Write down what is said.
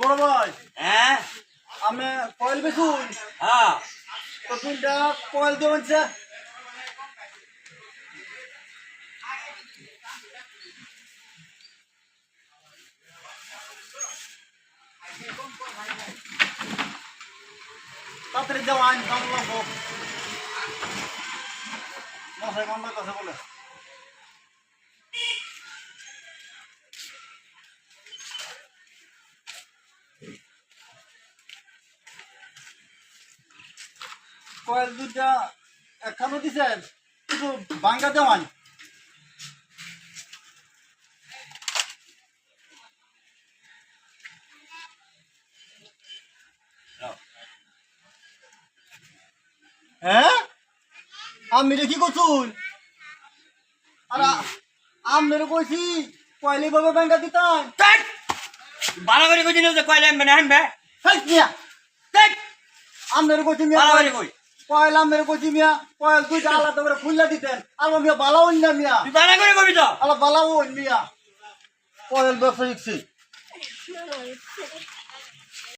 বড় ভাই। হ্যাঁ? আমি কয়েল বেচুন। হ্যাঁ। তো তিনটা কয়েল দেবেন স্যার তাড়াতাড়ি যাও আইন দাম লাগবো। মশাই কামড়ার কাছে বলে। কয়েল দুটা একখানো দিছেন কিন্তু বাঙ্গা দেওয়ান হ্যাঁ? আমি কি করছুন? আর আমি মেরে কইছি কয়লি ভাবে ব্যাংকা দিতাম। টেক বাড়াবাড়ি কই দিলে যে কইলে হামবে হেই মিয়া টেক আমি মেরে কইছি বাড়াবাড়ি কই? কয়ল আমি মেরে কইছি মিয়া কয়ল দুইটা আলাদা করে ফুল্লা দিতেন। আর মিয়া বালাও না মিয়া। তুই বাড়া করে কবি তো? বালা বালাও মিয়া। কয়ল ব্যবসা শিখছি